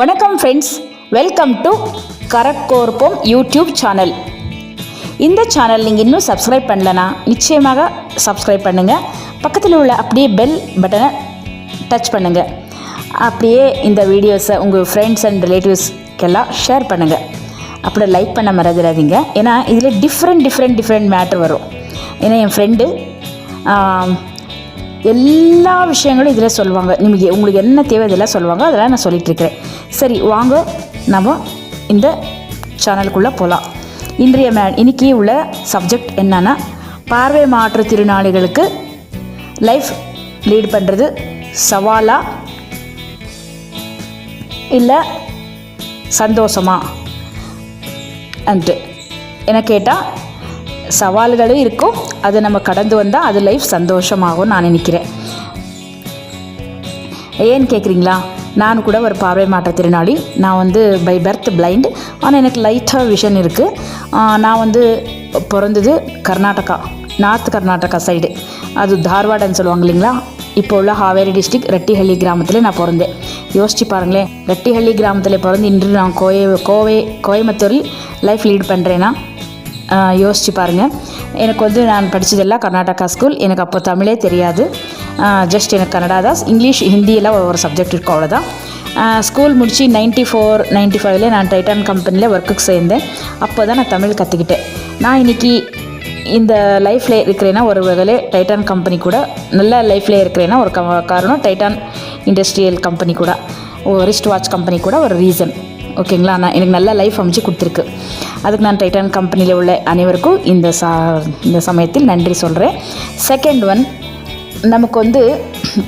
வணக்கம் friends welcome to கரக்கோர்போம் YouTube channel இந்த சேனல் நீங்கள் இன்னும் சப்ஸ்கிரைப் பண்ணலனா நிச்சயமாக சப்ஸ்கிரைப் பண்ணுங்கள் பக்கத்தில் உள்ள அப்படியே பெல் பட்டனை டச் பண்ணுங்கள் அப்படியே இந்த வீடியோஸை உங்கள் ஃப்ரெண்ட்ஸ் அண்ட் ரிலேட்டிவ்ஸ்க்கெல்லாம் ஷேர் பண்ணுங்கள் அப்படி லைக் பண்ண மறந்துடாதீங்க. ஏன்னா இதில் டிஃப்ரெண்ட் டிஃப்ரெண்ட் டிஃப்ரெண்ட் மேட்ரு வரும். ஏன்னா என் ஃப்ரெண்டு எல்லா விஷயங்களும் இதில் சொல்லுவாங்க. நிಮಗೆ உங்களுக்கு என்ன தேவை இதெல்லாம் சொல்லுவாங்க அதெல்லாம் நான் சொல்லிகிட்ருக்கிறேன் சரி வாங்க நம்ம இந்த சேனலுக்குள்ளே போகலாம் இன்றைய மே இன்னைக்கு உள்ள சப்ஜெக்ட் என்னன்னா பார்வை மாற்றுத்திறனாளிகளுக்கு லைஃப் லீட் பண்ணுறது சவாலா இல்லை சந்தோஷமா? அன்ட்டு என்ன கேட்டால் சவால்களும் இருக்கும் அதை நம்ம கடந்து வந்தால் அது லைஃப் சந்தோஷமாகும் நான் நினைக்கிறேன். ஏன்னு கேட்குறீங்களா நான் கூட ஒரு பார்வை மாற்றுத்திறனாளி நான் வந்து பை பர்த் பிளைண்ட் ஆனால் எனக்கு லைட்டாக விஷன் இருக்குது நான் வந்து பிறந்தது கர்நாடகா நார்த் கர்நாடகா சைடு அது தார்வாடன்னு சொல்லுவாங்க இல்லைங்களா? இப்போ உள்ள ஹாவேரி டிஸ்ட்ரிக் ரெட்டிஹள்ளி கிராமத்தில் நான் பிறந்தேன். யோசிச்சு பாருங்களேன். ரெட்டிஹள்ளி கிராமத்தில் பிறந்து இன்று நான் கோய கோவை கோயம்புத்தூரில் லைஃப் லீட் பண்ணுறேன்னா யோசித்து பாருங்கள் எனக்கு வந்து நான் படித்ததெல்லாம் கர்நாடகா ஸ்கூல் எனக்கு அப்போ தமிழே தெரியாது ஜஸ்ட் எனக்கு கன்னடா தான் இங்கிலீஷ் ஹிந்தியெல்லாம் ஒரு சப்ஜெக்ட் இருக்கும் அவ்வளோதான் ஸ்கூல் முடித்து நைன்ட்டி ஃபோர் நைன்ட்டி ஃபைவ்ல நான் டைட்டான் கம்பெனியில் ஒர்க்குக்கு சேர்ந்தேன் அப்போ தான் நான் தமிழ் கற்றுக்கிட்டேன் நான் இன்றைக்கி இந்த லைஃப்பில் இருக்கிறேன்னா ஒரு வகையிலே டைட்டான் கம்பெனி கூட நல்ல லைஃப்பில் இருக்கிறேன்னா ஒரு க- காரணம் டைட்டான் இண்டஸ்ட்ரியல் கம்பெனி கூட ரிஸ்ட் வாட்ச் கம்பெனி கூட ஒரு ரீசன் ஓகேங்களா நான் எனக்கு நல்ல லைஃப் அமைச்சு கொடுத்துருக்கு அதுக்கு நான் டைட்டான் கம்பெனியில் உள்ள அனைவருக்கும் இந்த சா இந்த சமயத்தில் நன்றி சொல்கிறேன் செகண்ட் ஒன் நமக்கு வந்து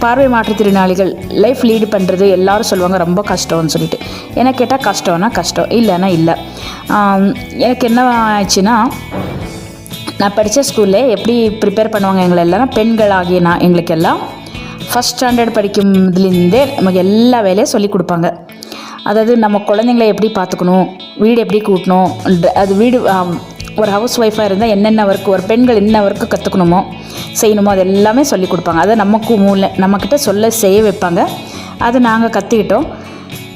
பார்வை மாற்றுத்திறனாளிகள் லைஃப் லீடு பண்ணுறது எல்லாரும் சொல்லுவாங்க ரொம்ப கஷ்டம்னு சொல்லிட்டு. ஏன்னா கேட்டால் கஷ்டம்னா கஷ்டம் இல்லைன்னா இல்லை. எனக்கு என்ன ஆச்சுன்னா நான் படித்த ஸ்கூலில் எப்படி ப்ரிப்பேர் பண்ணுவாங்க எங்களை எல்லாம் பெண்கள் ஆகிய நான் எங்களுக்கு எல்லாம் ஃபஸ்ட் ஸ்டாண்டர்ட் படிக்கும்துலேருந்தே நமக்கு எல்லா வேலையும் சொல்லி கொடுப்பாங்க. அதாவது நம்ம குழந்தைங்கள எப்படி பார்த்துக்கணும்? வீடு எப்படி கூட்டணும்? ட- அது வீடு ஒரு ஹவுஸ் ஒய்ஃபாக இருந்தால் என்னென்ன ஒர்க் ஒரு பெண்கள் என்ன ஒர்க்கு கற்றுக்கணுமோ செய்யணுமோ அது எல்லாமே சொல்லி கொடுப்பாங்க. அதை நமக்கு மூல நம்மக்கிட்ட சொல்ல செய்ய வைப்பாங்க. அதை நாங்கள் கற்றுக்கிட்டோம்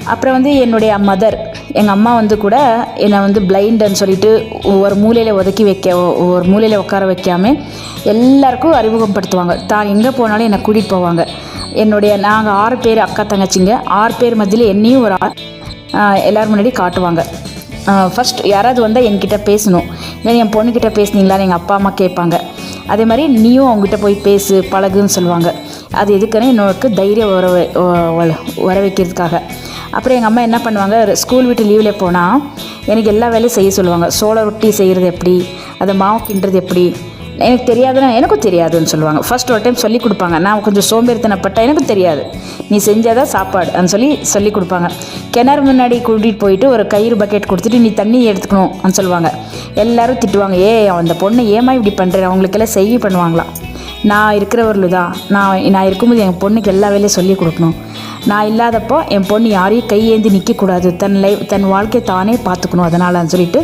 அப்புறம் வந்து என்னுடைய மதர் எங்கள் அம்மா வந்து கூட என்னை வந்து பிளைண்டுன்னு சொல்லிட்டு ஒரு மூலையில் ஒதுக்கி வைக்க ஒரு மூலையில் உட்கார வைக்காம எல்லாருக்கும் அறிமுகப்படுத்துவாங்க. தான் எங்கே போனாலும் என்னை கூட்டிகிட்டு போவாங்க. என்னுடைய நாங்கள் ஆறு பேர் அக்கா தங்கச்சிங்க. ஆறு பேர் மத்தியில் என்னையும் ஒரு எல்லோரும் முன்னாடி காட்டுவாங்க. ஃபஸ்ட் யாராவது வந்தால் என்கிட்ட பேசணும். இல்லை என் பொண்ணுக்கிட்ட பேசுனீங்களான்னு எங்கள் அப்பா அம்மா கேட்பாங்க. அதே மாதிரி நீயும் அவங்ககிட்ட போய் பேசு பழகுன்னு சொல்லுவாங்க. அது எதுக்குன்னா என்னோடக்கு தைரியம் வர வர வைக்கிறதுக்காக அப்புறம் எங்கள் அம்மா என்ன பண்ணுவாங்க? ஸ்கூல் விட்டு லீவில் போனால் எனக்கு எல்லா வேலையும் செய்ய சொல்லுவாங்க. சோள ரொட்டி செய்கிறது எப்படி? அதை மாவு கிண்டுறது எப்படி? எனக்கு தெரியாதுன்னா எனக்கும் தெரியாதுன்னு சொல்லுவாங்க. ஃபர்ஸ்ட் ஒரு டைம் சொல்லி கொடுப்பாங்க. நான் கொஞ்சம் சோம்பேறித்தனப்பட்ட எனக்கும் தெரியாது. நீ செஞ்சாதான் சாப்பாடு அப்படின்னு சொல்லி சொல்லி கொடுப்பாங்க. கிணறு முன்னாடி கூட்டிகிட்டு போயிட்டு ஒரு கயிறு பக்கெட் கொடுத்துட்டு நீ தண்ணி எடுத்துக்கணும் அப்படின்னு சொல்லுவாங்க. எல்லோரும் திட்டுவாங்க. ஏ அந்த பொண்ணு ஏமா இப்படி பண்ணுறேன் அவங்களுக்கெல்லாம் செய்ய பண்ணுவாங்களாம். நான் இருக்கிறவர்கள் தான் நான் நான் இருக்கும்போது என் பொண்ணுக்கு எல்லா வேலையும் சொல்லி கொடுக்கணும். நான் இல்லாதப்போ என் பொண்ணு யாரையும் கையேந்தி நிற்கக்கூடாது தன் லைஃப் தன் வாழ்க்கையை தானே பார்த்துக்கணும். அதனாலன்னு சொல்லிட்டு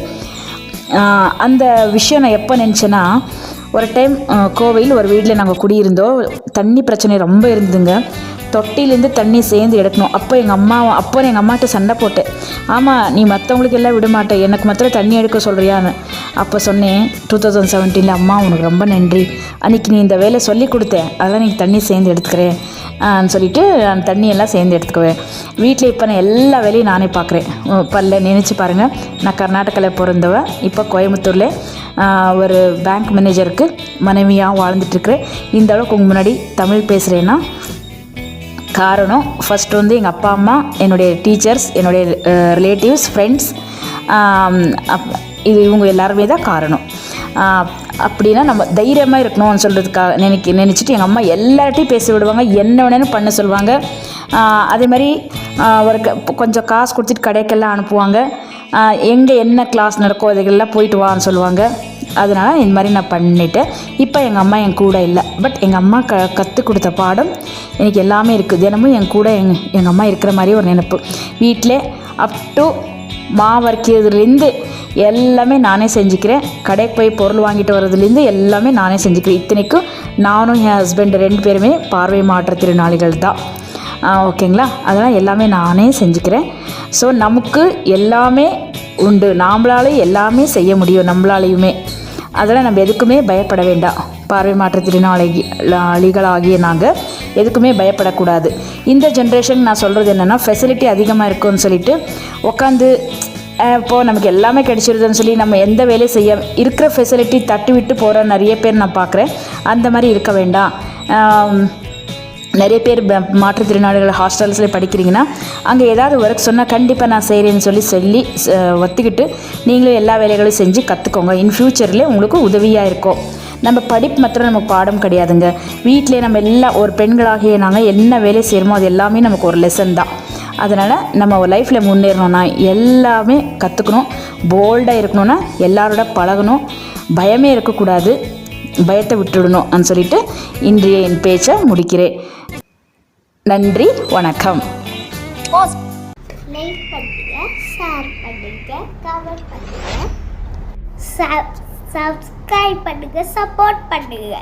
அந்த விஷயம் நான் எப்போ நினச்சேன்னா ஒரு டைம் கோவையில் ஒரு வீட்டில் நாங்கள் குடியிருந்தோம். தண்ணி பிரச்சனை ரொம்ப இருந்ததுங்க. தொட்டிலேருந்து தண்ணி சேர்ந்து எடுக்கணும். அப்போ எங்கள் அம்மா அப்போ எங்கள் அம்மாட்ட சண்டை போட்டேன். ஆமாம் நீ மற்றவங்களுக்கு எல்லாம் விட எனக்கு மாத்திரம் தண்ணி எடுக்க சொல்கிறியான்னு அப்போ சொன்னேன் டூ தௌசண்ட் செவன்டீனில் அம்மா உனக்கு ரொம்ப நன்றி. அன்றைக்கி நீ இந்த வேலை சொல்லி கொடுத்தேன். அதெல்லாம் நீ தண்ணி சேர்ந்து எடுத்துக்கிறேன். சொல்லிவிட்டு நான் தண்ணியெல்லாம் சேர்ந்து எடுத்துக்குவேன். வீட்டில் இப்போ நான் எல்லா வேலையும் நானே பார்க்குறேன். பல்ல நினச்சி பாருங்கள் நான் கர்நாடகாவில் பிறந்தவன் இப்போ கோயம்புத்தூரில். ஒரு பேங்க் மேனேஜருக்கு மனைவியாக வாழ்ந்துட்டுருக்கிறேன். இந்த அளவுக்கு உங்கள் முன்னாடி தமிழ் பேசுகிறேன்னா காரணம் ஃபஸ்ட் வந்து எங்கள் அப்பா அம்மா என்னுடைய டீச்சர்ஸ் என்னுடைய ரிலேட்டிவ்ஸ் ஃப்ரெண்ட்ஸ் இது இவங்க எல்லாருமே தான் காரணம். அப்படின்னா நம்ம தைரியமாக இருக்கணும்னு சொல்கிறதுக்காக நினைக்க நினச்சிட்டு எங்கள் அம்மா எல்லார்ட்டையும் பேச விடுவாங்க என்ன வேணாலும் பண்ண சொல்லுவாங்க அதே மாதிரி ஒரு கொஞ்சம் காசு கொடுத்துட்டு கடைக்கெல்லாம் அனுப்புவாங்க. எங்கே என்ன கிளாஸ் நடக்கோ அதுக்கெல்லாம் போயிட்டு வான்னு சொல்லுவாங்க. அதனால் இந்த மாதிரி நான் பண்ணிட்டேன். இப்போ எங்கள் அம்மா என் கூட இல்லை. பட் எங்கள் அம்மா க கற்றுக் கொடுத்த பாடம் எனக்கு எல்லாமே இருக்குது தினமும் என் கூட எங் எங்கள் அம்மா இருக்கிற மாதிரி ஒரு நினைப்பு. வீட்டில் அப் டு மாவரைக்கிறதுலேருந்து எல்லாமே நானே செஞ்சுக்கிறேன். கடைக்கு போய் பொருள் வாங்கிட்டு வர்றதுலேருந்து எல்லாமே நானே செஞ்சுக்கிறேன். இத்தனைக்கும் நானும் என் ஹஸ்பண்ட் ரெண்டு பேருமே பார்வை மாற்றுத்திறனாளிகள் தான். ஓகேங்களா அதெல்லாம் எல்லாமே நானே செஞ்சுக்கிறேன். ஸோ நமக்கு எல்லாமே உண்டு. நாம்ளாலே எல்லாமே செய்ய முடியும் நம்மளாலையுமே. அதெல்லாம் நம்ம எதுக்குமே பயப்பட வேண்டாம். பார்வை மாற்றுத்திறனாளி அழிகளாகிய நாங்கள் எதுக்குமே பயப்படக்கூடாது. இந்த ஜென்ரேஷன் நான் சொல்கிறது என்னென்னா ஃபெசிலிட்டி அதிகமாக இருக்குன்னு சொல்லிட்டு உட்காந்து இப்போது நமக்கு எல்லாமே கிடைச்சிருதுன்னு சொல்லி நம்ம எந்த வேலையும் செய்ய இருக்கிற ஃபெசிலிட்டி தட்டி விட்டு போகிற நிறைய பேர் நான் பார்க்குறேன் அந்த மாதிரி இருக்க வேண்டாம். நிறைய பேர் ப- மாற்றுத்திறனாளிகள் ஹாஸ்டல்ஸில் படிக்கிறீங்கன்னா அங்கே ஏதாவது ஒர்க் சொன்னால் கண்டிப்பாக நான் செய்கிறேன்னு சொல்லி சொல்லி ஒத்துக்கிட்டு நீங்களும் எல்லா வேலைகளும் செஞ்சு கற்றுக்கோங்க இன் ஃப்யூச்சரில் உங்களுக்கு உதவியாக இருக்கும். நம்ம படிப்பு மாத்திரம் நமக்கு பாடம் கிடையாதுங்க. வீட்டிலே நம்ம எல்லா ஒரு பெண்களாகிய நாங்கள் என்ன வேலை செய்கிறோமோ அது எல்லாமே நமக்கு ஒரு லெசன் தான். அதனால் நம்ம லைஃப்பில் முன்னேறணும்னா எல்லாமே கற்றுக்கணும் போல்டாக இருக்கணும்னா எல்லாரோட பழகணும். பயமே இருக்கக்கூடாது. பயத்தை விட்டுடணும் அப்படின்னு சொல்லிட்டு இன்றைய என் பேச்சை முடிக்கிறேன். நன்றி வணக்கம். லைக் பண்ணுங்க ஷேர் பண்ணுங்க கமெண்ட் பண்ணுங்க சப்ஸ்கிரைப் பண்ணுங்க சப்போர்ட் பண்ணுங்க